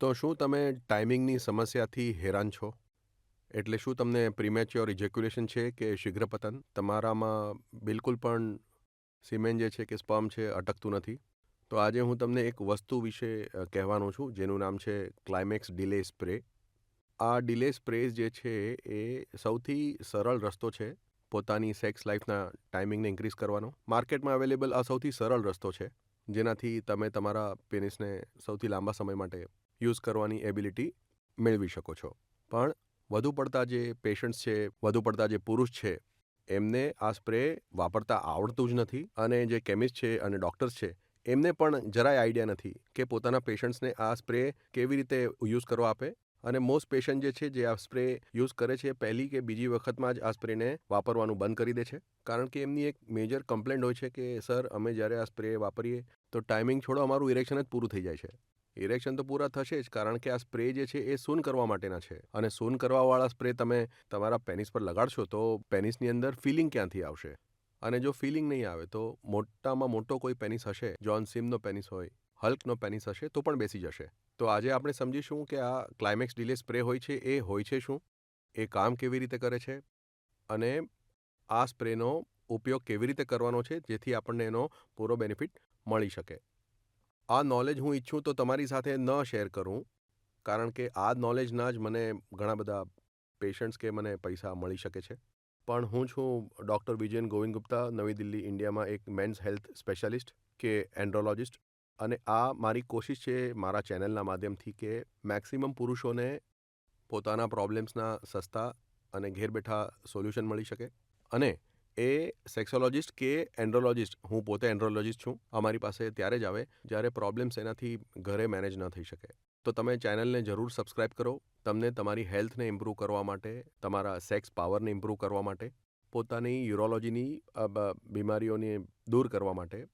તો શું તમે ટાઈમિંગની સમસ્યાથી હેરાન છો? એટલે શું તમને પ્રીમેચ્યોર ઇજેક્યુલેશન છે કે શીઘ્ર પતન તમારામાં બિલકુલ પણ સિમેન જે છે કે સ્પર્મ છે અટકતું નથી? તો આજે હું તમને એક વસ્તુ વિશે કહેવાનો છું, જેનું નામ છે ક્લાઇમેક્સ ડિલે સ્પ્રે. આ ડિલે સ્પ્રેઝ જે છે એ સૌથી સરળ રસ્તો છે પોતાની સેક્સ લાઈફના ટાઈમિંગને ઇન્ક્રીઝ કરવાનો. માર્કેટમાં અવેલેબલ આ સૌથી સરળ રસ્તો છે, જેનાથી તમે તમારા પેનિસને સૌથી લાંબા સમય માટે યુઝ કરવાની એબિલિટી મેળવી શકો છો. પણ વધુ પડતા જે પેશન્ટ્સ છે, વધુ પડતા જે પુરુષ છે, એમને આ સ્પ્રે વાપરતા આવડતું જ નથી અને જે કેમિસ્ટ છે અને ડૉક્ટર્સ છે, એમને પણ જરાય આઈડિયા નથી કે પોતાના પેશન્ટ્સને આ સ્પ્રે કેવી રીતે યુઝ કરવા આપે. અને મોસ્ટ પેશન્ટ જે છે, જે આ સ્પ્રે યુઝ કરે છે, પહેલી કે બીજી વખતમાં જ આ સ્પ્રેને વાપરવાનું બંધ કરી દે છે. કારણ કે એમની એક મેજર કમ્પ્લેન્ટ હોય છે કે સર અમે જ્યારે આ સ્પ્રે વાપરીએ, તો ટાઈમિંગ છોડો, અમારું ઇરેક્શન જ પૂરું થઈ જાય છે. ઇરેક્શન તો પૂરા થશે જ, કારણ કે આ સ્પ્રે જે છે એ સૂન કરવા માટેના છે. અને સૂન કરવાવાળા સ્પ્રે તમે તમારા પેનિસ પર લગાડશો તો પેનિસની અંદર ફિલિંગ ક્યાંથી આવશે? અને જો ફિલિંગ નહીં આવે તો મોટામાં મોટો કોઈ પેનિસ હશે? જોન સિમનો પેનિસ હોય, હલ્કનો પેનિસ હશે તો પણ બેસી જશે. તો આજે આપણે સમજીશું કે આ ક્લાઇમેક્સ ડિલે સ્પ્રે હોય છે, એ હોય છે શું? એ કામ કેવી રીતે કરે છે? અને આ સ્પ્રેનો ઉપયોગ કેવી રીતે કરવાનો છે, જેથી આપણને એનો પૂરો બેનિફિટ મળી શકે? આ નોલેજ હું ઈચ્છું તો તમારી સાથે ન શેર કરું, કારણ કે આ નોલેજના જ મને ઘણા બધા પેશન્ટ્સ કે મને પૈસા મળી શકે છે. પણ હું છું ડૉક્ટર વિજયન ગોવિંદ ગુપ્તા નવી દિલ્હી, ઇન્ડિયામાં એક મેન્સ હેલ્થ સ્પેશિયાલિસ્ટ કે એન્ડ્રોલોજિસ્ટ અને આ મારી કોશિશ છે મારા ચેનલના માધ્યમથી કે મેક્સિમમ પુરુષોને પોતાના પ્રોબ્લેમ્સના સસ્તા અને ઘેર બેઠા સોલ્યુશન મળી શકે અને એ સેક્સોલોજિસ્ટ કે એન્ડ્રોલોજિસ્ટ હું પોતે એન્ડ્રોલોજિસ્ટ છું, અમારી પાસે ત્યારે જ આવે, જ્યારે પ્રોબ્લેમ્સ એનાથી ઘરે મેનેજ ન થઈ શકે. તો તમે ચેનલને જરૂર સબસ્ક્રાઇબ કરો, તમને તમારી હેલ્થને ઇમ્પ્રૂવ કરવા માટે, તમારા સેક્સ પાવરને ઇમ્પ્રૂવ કરવા માટે, પોતાની યુરોલોજીની બીમારીઓને દૂર કરવા માટે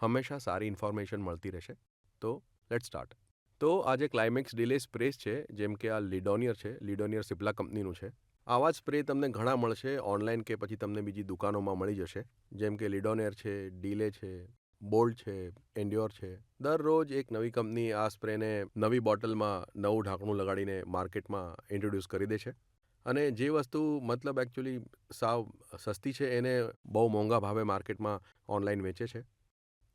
હંમેશા સારી ઇન્ફોર્મેશન મળતી રહેશે. તો લેટ સ્ટાર્ટ તો આ જે ક્લાઇમેક્સ ડિલે સ્પ્રેસ છે, જેમ કે આ લિડોનિયર છે લિડોનિયર સિપ્લા કંપનીનું છે, આવા સ્પ્રે તમને ઘણા મળશે ઓનલાઈન કે પછી તમને બીજી દુકાનોમાં મળી જશે. જેમ કે લિડોનિયર છે ડીલે છે બોલ્ડ છે એન્ડ્યોર છે. દરરોજ એક નવી કંપની આ સ્પ્રેને નવી બોટલમાં નવું ઢાંકણું લગાડીને માર્કેટમાં ઇન્ટ્રોડ્યુસ કરી દે છે. અને જે વસ્તુ મતલબ એકચ્યુઅલી સાવ સસ્તી છે, એને બહુ મોંઘા ભાવે માર્કેટમાં ઓનલાઈન વેચે છે.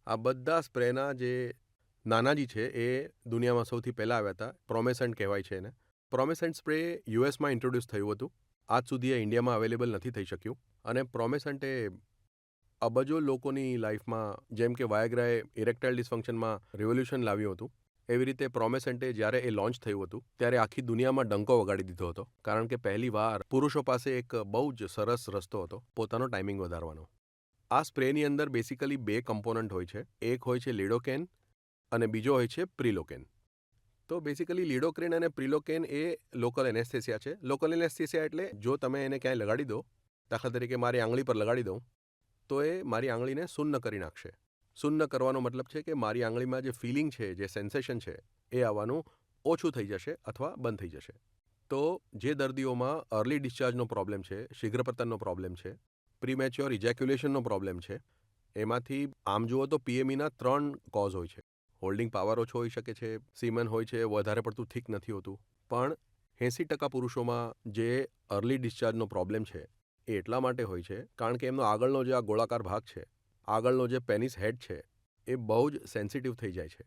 આ બધા સ્પ્રેના જે નાનાજી છે, એ દુનિયામાં સૌથી પહેલાં આવ્યા હતા. પ્રોમેસન્ટ કહેવાય છે એને. પ્રોમેસન્ટ સ્પ્રે યુએસમાં ઇન્ટ્રોડ્યુસ થયું હતું. આજ સુધી એ ઇન્ડિયામાં અવેલેબલ નથી થઈ શક્યું. અને પ્રોમેસન્ટ અબજો લોકોની લાઈફમાં, જેમ કે વાયગ્રાએ ઇરેક્ટાઇલ ડિસફંક્શનમાં રિવોલ્યુશન લાવ્યું હતું, એવી રીતે પ્રોમેસન્ટે જ્યારે એ લોન્ચ થયું હતું, ત્યારે આખી દુનિયામાં ડંકો વગાડી દીધો હતો. કારણ કે પહેલી વાર પુરુષો પાસે એક બહુ જ સરસ રસ્તો હતો, પોતાનો ટાઈમિંગ વધારવાનો. આ સ્પ્રેની અંદર બેસિકલી બે કમ્પોનન્ટ હોય છે. એક હોય છે લીડોકેન અને બીજો હોય છે પ્રિલોકેન. તો બેસિકલી લીડોક્રેન અને પ્રિલોકેન એ લોકલ એનેસ્થેસિયા છે. લોકલ એનેસ્થેસિયા એટલે જો તમે એને ક્યાંય લગાડી દો, દાખલા તરીકે મારી આંગળી પર લગાડી દઉં, તો એ મારી આંગળીને શૂન્ય કરી નાખશે. શૂન્ય કરવાનો મતલબ છે કે મારી આંગળીમાં જે ફિલિંગ છે, જે સેન્સેશન છે, એ આવવાનું ઓછું થઈ જશે અથવા બંધ થઈ જશે. તો જે દર્દીઓમાં અર્લી ડિસ્ચાર્જનો પ્રોબ્લેમ છે શીઘ્રપતનનો પ્રોબ્લેમ છે પ્રીમેચ્યોર ઇજેક્યુલેશનનો પ્રોબ્લેમ છે, એમાંથી આમ જુઓ તો પીએમઈના ત્રણ કોઝ હોય છે. હોલ્ડિંગ પાવર ઓછો હોઈ શકે છે, સીમન હોય છે, વધારે પડતું થીક નથી હોતું. પણ એંસી ટકા પુરુષોમાં જે અર્લી ડિસ્ચાર્જનો પ્રોબ્લેમ છે, એ એટલા માટે હોય છે, કારણ કે એમનો આગળનો જે આ ગોળાકાર ભાગ છે, આગળનો જે પેનિસ હેડ છે, એ બહુ જ સેન્સિટિવ થઈ જાય છે.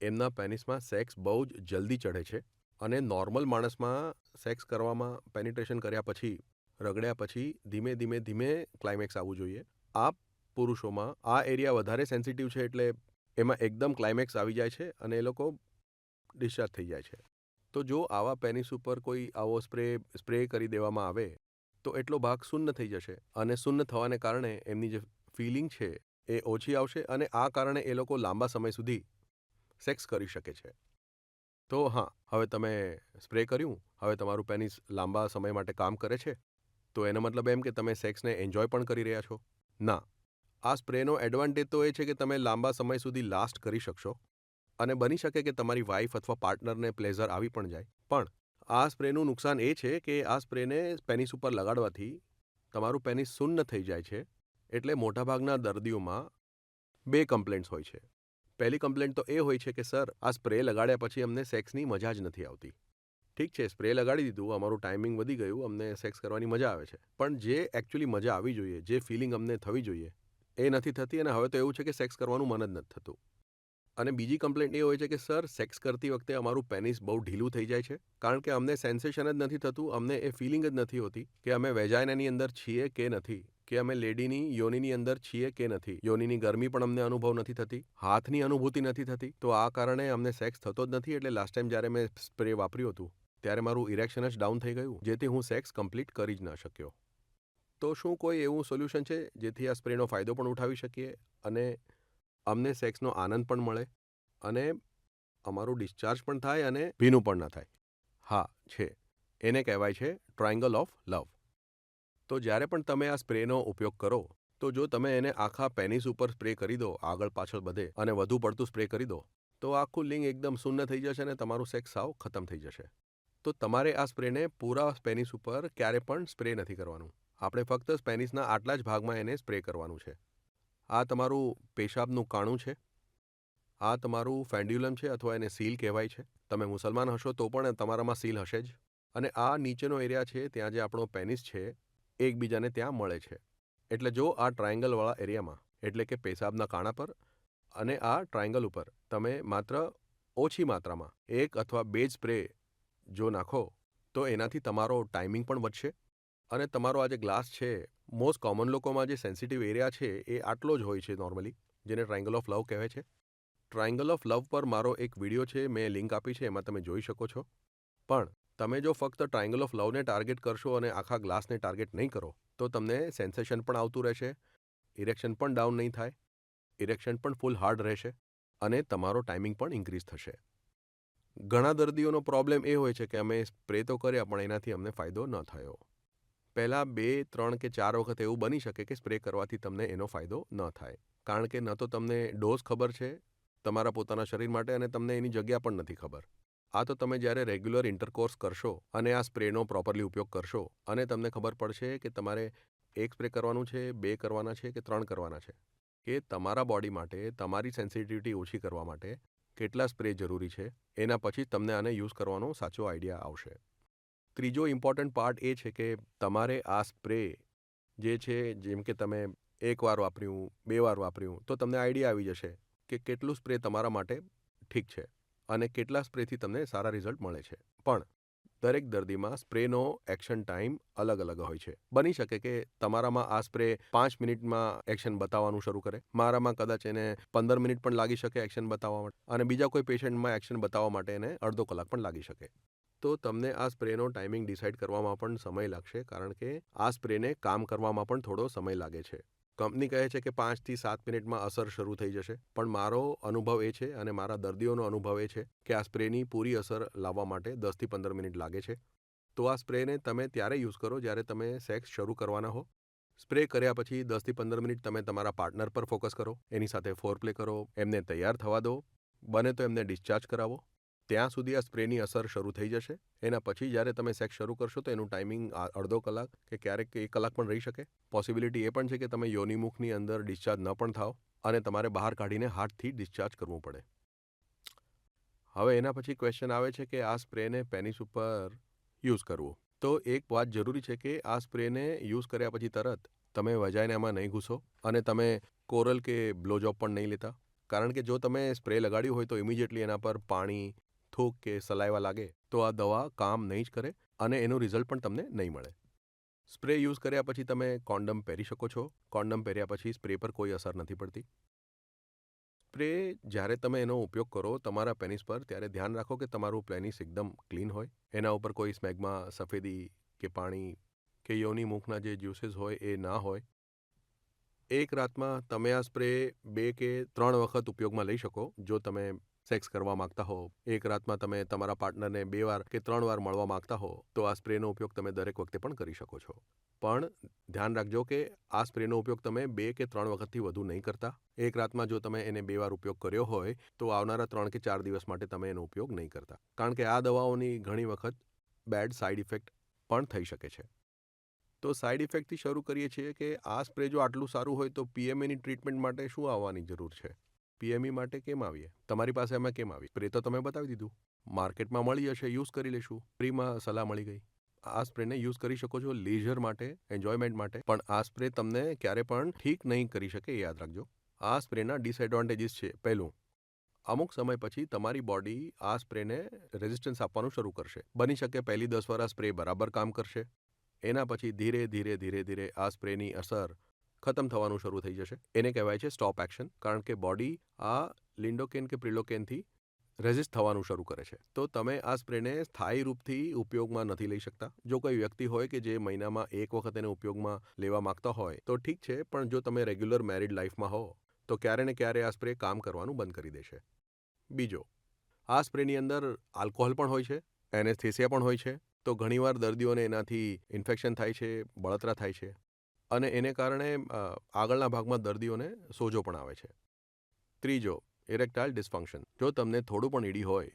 એમના પેનિસમાં સેક્સ બહુ જ જલ્દી ચઢે છે અને નોર્મલ માણસમાં સેક્સ કરવામાં પેનિટ્રેશન કર્યા પછી, રગડ્યા પછી ધીમે ધીમે ધીમે ક્લાઇમેક્સ આવવું જોઈએ. આ પુરુષોમાં આ એરિયા વધારે સેન્સિટિવ છે એટલે એમાં એકદમ ક્લાઇમેક્સ આવી જાય છે અને એ લોકો ડિસ્ચાર્જ થઈ જાય છે. તો જો આવા પેનિસ ઉપર કોઈ આવો સ્પ્રે સ્પ્રે કરી દેવામાં આવે, તો એટલો ભાગ શૂન્ય થઈ જશે અને શૂન્ય થવાને કારણે એમની જે ફિલિંગ છે એ ઓછી આવશે અને આ કારણે એ લોકો લાંબા સમય સુધી સેક્સ કરી શકે છે. તો હા, હવે તમે સ્પ્રે કર્યું, હવે તમારું પેનિસ લાંબા સમય માટે કામ કરે છે, તો એનો મતલબ એમ કે તમે સેક્સને એન્જોય પણ કરી રહ્યા છો? ના. આ સ્પ્રેનો એડવાન્ટેજ તો એ છે કે તમે લાંબા સમય સુધી લાસ્ટ કરી શકશો અને બની શકે કે તમારી વાઈફ અથવા પાર્ટનરને પ્લેઝર આવી પણ જાય. પણ આ સ્પ્રેનું નુકસાન એ છે કે આ સ્પ્રેને પેનિસ ઉપર લગાડવાથી તમારું પેનિસ સુન્ન થઈ જાય છે એટલે મોટાભાગના દર્દીઓમાં બે કમ્પ્લેન્ટ્સ હોય છે. પહેલી કમ્પ્લેન્ટ તો એ હોય છે કે, સર, આ સ્પ્રે લગાડ્યા પછી અમને સેક્સની મજા જ નથી આવતી. ઠીક છે, સ્પ્રે લગાડી દીધું, અમારું ટાઈમિંગ વધી ગયું, અમને સેક્સ કરવાની મજા આવે છે. પણ જે એકચ્યુઅલી મજા આવી જોઈએ, જે ફિલિંગ અમને થવી જોઈએ એ નથી થતી અને હવે તો એવું છે કે સેક્સ કરવાનું મન જ નથી થતું. અને બીજી કમ્પ્લેન્ટ એ હોય છે કે સર સેક્સ કરતી વખતે અમારું પેનિસ બહુ ઢીલું થઈ જાય છે, કારણ કે અમને સેન્સેશન જ નથી થતું, અમને એ ફિલિંગ જ નથી હોતી કે અમે વેજાઇનાની અંદર છીએ કે નથી, કે અમે લેડીની યોનીની અંદર છીએ કે નથી. યોનીની ગરમી પણ અમને અનુભવ નથી થતી, હાથની અનુભૂતિ નથી થતી, તો આ કારણે અમને સેક્સ થતો જ નથી એટલે લાસ્ટ ટાઈમ જ્યારે મેં સ્પ્રે વાપર્યું હતું, ત્યારે મારું ઇરેક્શન જ ડાઉન થઈ ગયું, જેથી હું સેક્સ કમ્પ્લીટ કરી જ ન શક્યો. તો શું કોઈ એવું સોલ્યુશન છે જેથી આ સ્પ્રેનો ફાયદો પણ ઉઠાવી શકીએ અને અમને સેક્સનો આનંદ પણ મળે અને અમારું ડિસ્ચાર્જ પણ થાય અને ભીનું પણ ન થાય? હા, છે. એને કહેવાય છે ટ્રાયંગલ ઓફ લવ તો જ્યારે પણ તમે આ સ્પ્રેનો ઉપયોગ કરો, તો જો તમે એને આખા પેનિસ ઉપર સ્પ્રે કરી દો, આગળ પાછળ બધે, અને વધુ પડતું સ્પ્રે કરી દો, તો આખું લિંગ એકદમ શૂન્ય થઈ જશે અને તમારું સેક્સ સાવ ખતમ થઈ જશે. તો તમારે આ સ્પ્રેને પૂરા સ્પેનિસ ઉપર ક્યારે પણ સ્પ્રે નથી કરવાનું. આપણે ફક્ત સ્પેનિસના આટલા જ ભાગમાં એને સ્પ્રે કરવાનું છે. આ તમારું પેશાબનું કાણું છે. આ તમારું ફેન્ડ્યુલમ છે અથવા એને સીલ કહેવાય છે. તમે મુસલમાન હશો તો પણ તમારામાં સીલ હશે જ. અને આ નીચેનો એરિયા છે, ત્યાં જે આપણો પેનિસ છે, એકબીજાને ત્યાં મળે છે. એટલે જો આ ટ્રાયંગલવાળા એરિયામાં, એટલે કે પેશાબના કાણા પર અને આ ટ્રાયેંગલ ઉપર તમે માત્ર ઓછી માત્રામાં એક અથવા બે જ સ્પ્રે જો નાખો, તો એનાથી તમારો ટાઈમિંગ પણ વધશે. અને તમારો આ જે ગ્લાસ છે મોસ્ટ કોમન લોકોમાં જે સેન્સિટિવ એરિયા છે, એ આટલો જ હોય છે નોર્મલી જેને ટ્રાયંગલ ઓફ લવ કહેવાય છે. ટ્રાયંગલ ઓફ લવ પર મારો એક વીડિયો છે, મેં લિંક આપી છે, એમાં તમે જોઈ શકો છો. પણ, તમે જો ફક્ત ટ્રાયંગલ ઓફ લવને ટાર્ગેટ કરશો અને આખા ગ્લાસને ટાર્ગેટ નહીં કરો, તો તમને સેન્સેશન પણ આવતું રહેશે ઇરેક્શન પણ ડાઉન નહીં થાય ઇરેક્શન પણ ફૂલ હાર્ડ રહેશે, અને તમારો ટાઈમિંગ પણ ઇન્ક્રીઝ થશે. ઘણા દર્દીઓનો પ્રોબ્લેમ એ હોય છે કે અમે સ્પ્રે તો કર્યા, પણ એનાથી અમને ફાયદો ન થયો. પહેલાં બે, ત્રણ કે ચાર વખત એવું બની શકે કે સ્પ્રે કરવાથી તમને એનો ફાયદો ન થાય. કારણ કે ન તો તમને ડોઝ ખબર છે તમારા પોતાના શરીર માટે અને તમને એની જગ્યા પણ નથી ખબર. આ તો તમે જ્યારે રેગ્યુલર ઇન્ટરકોર્સ કરશો અને આ સ્પ્રેનો પ્રોપરલી ઉપયોગ કરશો અને તમને ખબર પડશે કે તમારે એક સ્પ્રે કરવાનું છે, બે કરવાના છે કે ત્રણ કરવાના છે કે તમારા બોડી માટે, તમારી સેન્સિટિવિટી ઓછી કરવા માટે કેટલા સ્પ્રે જરૂરી છે, એના પછી તમને આને યુઝ કરવાનો સાચો આઈડિયા આવશે. ત્રીજો ઇમ્પોર્ટન્ટ પાર્ટ એ છે કે તમારે આ સ્પ્રે જે છે, જેમ કે તમે એક વાર વાપર્યું, બે વાર વાપર્યું, તો તમને આઈડિયા આવી જશે કે કેટલું સ્પ્રે તમારા માટે ઠીક છે અને કેટલા સ્પ્રેથી તમને સારા રિઝલ્ટ મળે છે. પણ દરેક દર્દીમાં સ્પ્રેનો એક્શન ટાઈમ અલગ અલગ હોય છે. બની શકે કે તમારામાં આ સ્પ્રે પાંચ મિનિટમાં એક્શન બતાવવાનું શરૂ કરે, મારામાં કદાચ એને પંદર મિનિટ પણ લાગી શકે એક્શન બતાવવા માટે, અને બીજા કોઈ પેશન્ટમાં એક્શન બતાવવા માટે એને અડધો કલાક પણ લાગી શકે. તો તમને આ સ્પ્રેનો ટાઈમિંગ ડિસાઇડ કરવામાં પણ સમય લાગશે, કારણ કે આ સ્પ્રેને કામ કરવામાં પણ થોડો સમય લાગે છે. કંપની કહે છે કે પાંચથી સાત મિનિટમાં અસર શરૂ થઈ જશે, પણ મારો અનુભવ એ છે અને મારા દર્દીઓનો અનુભવ એ છે કે આ સ્પ્રેની પૂરી અસર લાવવા માટે દસથી પંદર મિનિટ લાગે છે. તો આ સ્પ્રેને તમે ત્યારે યુઝ કરો જ્યારે તમે સેક્સ શરૂ કરવાના હો. સ્પ્રે કર્યા પછી દસથી પંદર મિનિટ તમે તમારા પાર્ટનર પર ફોકસ કરો, એની સાથે ફોર પ્લે કરો, એમને તૈયાર થવા દો, બને તો એમને ડિસ્ચાર્જ કરાવો. ત્યાં સુધી આ સ્પ્રેની અસર શરૂ થઈ જશે? એના પછી જ્યારે તમે સેક્સ શરૂ કરશો તો એનું ટાઈમિંગ અડધો કલાક કે ક્યારેક એક કલાક પણ રહી શકે? પોસિબિલિટી એ પણ છે કે તમે યોનિમુખની અંદર ડિસ્ચાર્જ ન પણ થાઓ અને તમારે બહાર કાઢીને હાથથી ડિસ્ચાર્જ કરવું પડે. હવે એના પછી ક્વેશ્ચન આવે છે કે આ સ્પ્રેને પેનિસ ઉપર યુઝ કરવું. તો એક વાત જરૂરી છે કે આ સ્પ્રેને યુઝ કર્યા પછી તરત તમે વજાયનામાં નહીં ઘૂસો અને તમે કોરલ કે બ્લોજોબ પણ નહીં લેતા. કારણ કે જો તમે સ્પ્રે લગાડ્યું હોય તો ઇમિડિયેટલી એના પર પાણી થૂક કે સલાઈવા લાગે, તો આ દવા કામ નહીં જ કરે અને એનું રિઝલ્ટ પણ તમને નહીં મળે. સ્પ્રે યુઝ કર્યા પછી તમે કોન્ડમ પહેરી શકો છો. કોન્ડમ પહેર્યા પછી સ્પ્રે પર કોઈ અસર નથી પડતી. સ્પ્રે જ્યારે તમે એનો ઉપયોગ કરો તમારા પેનિસ પર, ત્યારે ધ્યાન રાખો કે તમારું પેનિસ એકદમ ક્લીન હોય. એના ઉપર કોઈ સ્મેગમાં સફેદી કે પાણી કે યોની મુખના જે જ્યુસીસ હોય એ ના હોય. એક રાતમાં તમે આ સ્પ્રે બે કે ત્રણ વખત ઉપયોગમાં લઈ શકો, જો તમે સેક્સ કરવા માંગતા હો. એક રાતમાં તમે તમારા પાર્ટનરને બે વાર કે ત્રણ વાર મળવા માંગતા હો, તો આ સ્પ્રેનો ઉપયોગ તમે દરેક વખતે પણ કરી શકો છો. પણ ધ્યાન રાખજો કે આ સ્પ્રેનો ઉપયોગ તમે બે કે ત્રણ વખતથી વધુ નહીં કરતા. એક રાતમાં જો તમે એને બે વાર ઉપયોગ કર્યો હોય, તો આવનારા ત્રણ કે ચાર દિવસ માટે તમે એનો ઉપયોગ નહીં કરતા. કારણ કે આ દવાઓની ઘણી વખત બેડ સાઇડ ઇફેક્ટ પણ થઈ શકે છે. તો સાઇડ ઇફેક્ટથી શરૂ કરીએ છીએ કે આ સ્પ્રે જો આટલું સારું હોય, તો પીએમએની ટ્રીટમેન્ટ માટે શું આવવાની જરૂર છે? પીએમઈ માટે કેમ આવીએ? તમારી પાસે અમે કેમ આવી સ્પ્રે તો તમે બતાવી દીધું. માર્કેટમાં મળી હશે, યુઝ કરી લેશું. ફ્રીમાં સલાહ મળી ગઈ. આ સ્પ્રેને યુઝ કરી શકો છો લેઝર માટે, એન્જોયમેન્ટ માટે, પણ આ સ્પ્રે તમને ક્યારે પણ ઠીક નહીં કરી શકે એ યાદ રાખજો. આ સ્પ્રેના ડિસએડવાન્ટેજીસ છે. પહેલું, અમુક સમય પછી તમારી બોડી આ સ્પ્રેને રેઝિસ્ટન્સ આપવાનું શરૂ કરશે. બની શકે પહેલી દસ વાર આ સ્પ્રે બરાબર કામ કરશે. એના પછી ધીરે ધીરે ધીરે ધીરે આ સ્પ્રેની અસર ખતમ થવાનું શરૂ થઈ જશે. એને કહેવાય છે સ્ટોપ એક્શન કારણ કે બોડી આ લિન્ડોકેન કે પ્રિલોકેનથી રેઝિસ્ટ થવાનું શરૂ કરે છે. તો તમે આ સ્પ્રેને સ્થાયી રૂપથી ઉપયોગમાં નથી લઈ શકતા. જો કોઈ વ્યક્તિ હોય કે જે મહિનામાં એક વખત એને ઉપયોગમાં લેવા માંગતા હોય, તો ઠીક છે, પણ જો તમે રેગ્યુલર મેરિડ લાઈફમાં હો, તો ક્યારે ને ક્યારે આ સ્પ્રે કામ કરવાનું બંધ કરી દેશે. બીજો, આ સ્પ્રેની અંદર આલ્કોહોલ પણ હોય છે એનેસ્થેસિયા પણ હોય છે. તો ઘણીવાર દર્દીઓને એનાથી ઇન્ફેક્શન થાય છે, બળતરા થાય છે. અને એને કારણે આગળના ભાગમાં દર્દીઓને સોજો પણ આવે છે. ત્રીજો, ઇરેક્ટાઇલ ડિસ્ફંક્શન. જો તમને થોડું પણ ઈડી હોય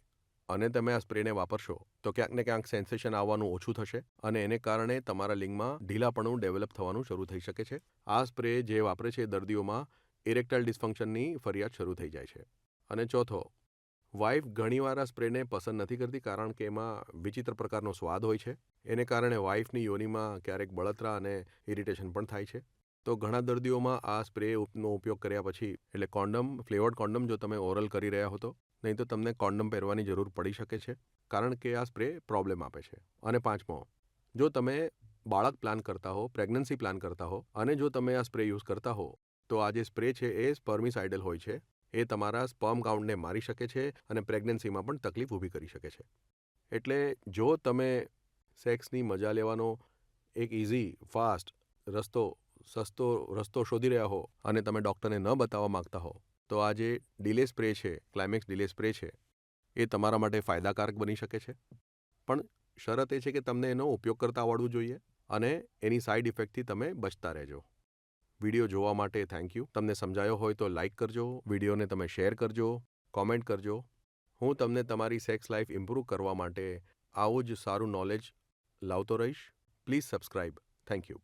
અને તમે આ સ્પ્રેને વાપરશો, તો ક્યાંક ને ક્યાંક સેન્સેશન આવવાનું ઓછું થશે અને એને કારણે તમારા લિંગમાં ઢીલાપણું ડેવલપ થવાનું શરૂ થઈ શકે છે. આ સ્પ્રે જે વાપરે છે દર્દીઓમાં ઇરેક્ટાઇલ ડિસ્ફંક્શનની ફરિયાદ શરૂ થઈ જાય છે. અને ચોથો વાઇફ ઘણીવાર આ સ્પ્રેને પસંદ નથી કરતી કારણ કે એમાં વિચિત્ર પ્રકારનો સ્વાદ હોય છે. એને કારણે વાઇફની યોનિમાં ક્યારેક બળતરા અને ઇરિટેશન પણ થાય છે. તો ઘણા દર્દીઓમાં આ સ્પ્રે નો ઉપયોગ કર્યા પછી, એટલે કોન્ડમ, ફ્લેવર્ડ કોન્ડમ જો તમે ઓરલ કરી રહ્યા હો તો, નહીં તો તમને કોન્ડમ પહેરવાની જરૂર પડી શકે છે, કારણ કે આ સ્પ્રે પ્રોબ્લેમ આપે છે. અને પાંચમો, જો તમે બાળક પ્લાન કરતા હો, પ્રેગ્નન્સી પ્લાન કરતા હો, અને જો તમે આ સ્પ્રે યુઝ કરતા હો, તો આ જે સ્પ્રે છે એ સ્પર્મિસાઇડલ હોય છે. એ તમારા સ્પર્મ કાઉન્ટને મારી શકે છે અને પ્રેગ્નન્સીમાં પણ તકલીફ ઊભી કરી શકે છે. એટલે જો તમે સેક્સની મજા લેવાનો એક ઇઝી ફાસ્ટ, રસ્તો, સસ્તો રસ્તો શોધી રહ્યા હો અને તમે ડૉક્ટરને ન બતાવવા માંગતા હો, તો આ જે ડિલે સ્પ્રે છે, ક્લાઇમેક્સ ડિલે સ્પ્રે છે, એ તમારા માટે ફાયદાકારક બની શકે છે. પણ શરત એ છે કે તમને એનો ઉપયોગ કરતા આવડવું જોઈએ અને એની સાઇડ ઇફેક્ટથી તમે બચતા રહેજો. વીડિયો જોવા માટે થેન્ક યુ તમને સમજાયો હોય તો લાઇક કરજો, વિડીયોને તમે શેર કરજો કોમેન્ટ કરજો. હું તમને તમારી સેક્સ લાઈફ ઇમ્પ્રૂવ કરવા માટે આવું જ સારું નોલેજ લાવતો રહીશ. Please subscribe thank you